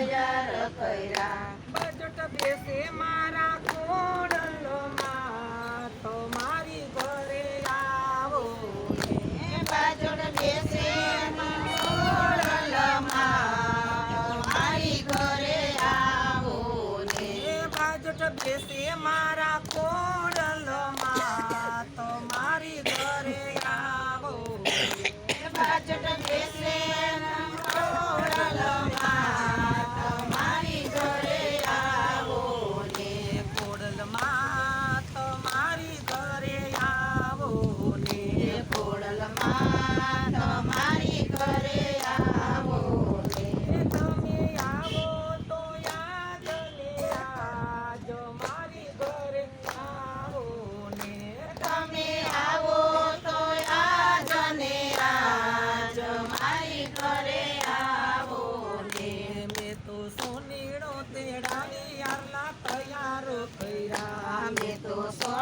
હજાર કર્યા.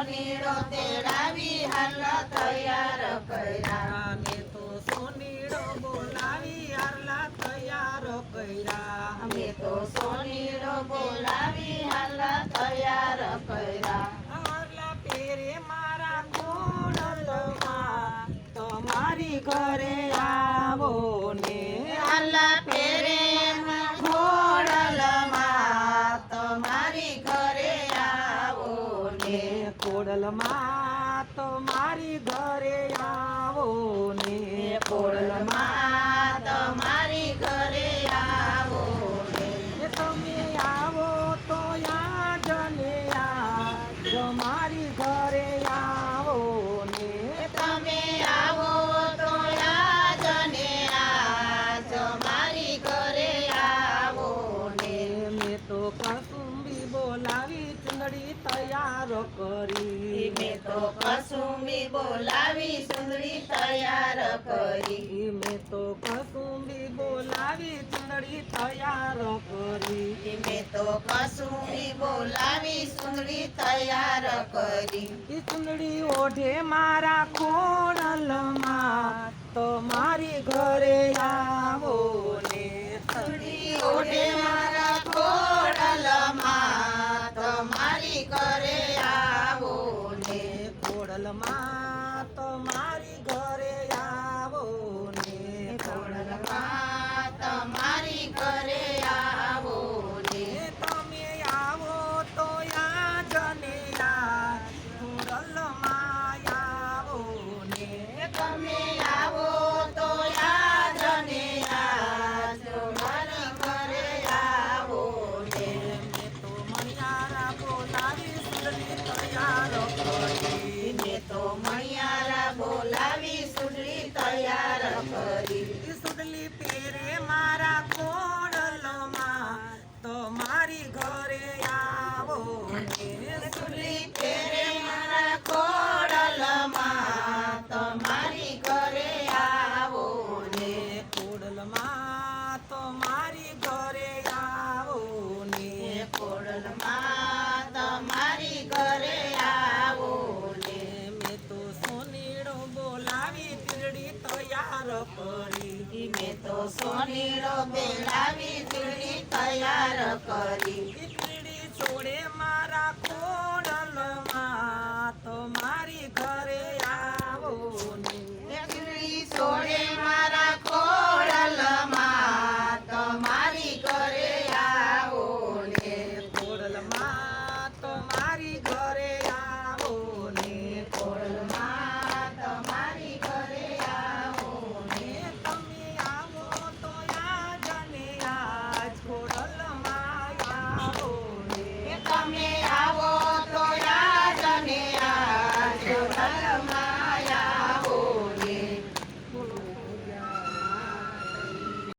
સોનીડો તેડાવી હાલ તૈયાર કર્યા. અમે તો સોનીડો બોલાવી હાલ તૈયાર કર્યા. અમે તો સોનીડો બોલાવી હાલ તૈયાર કર્યા. હાલા પેરે મારા ગોળ તમારી ઘરે કોડલમાં તો મારી ઘરે આવો ને. કોડલમાં તો મારી તૈયાર કરી. મેં તો કસુંબી બોલાવી સુંદરી તૈયાર કરી. મેં તો કસુંબી બોલાવી સુંદરી તૈયાર કરી. મેં તો કસુંબી બોલાવી સુંદરી તૈયાર કરી. સુંદરી ઓઢે મારા ખોડલમાં તો મારી ઘરે આ lamar ઘરે આવો સુલી કરી. મેં તો સોનેરો બેલાવી ચૂડી તૈયાર કરી.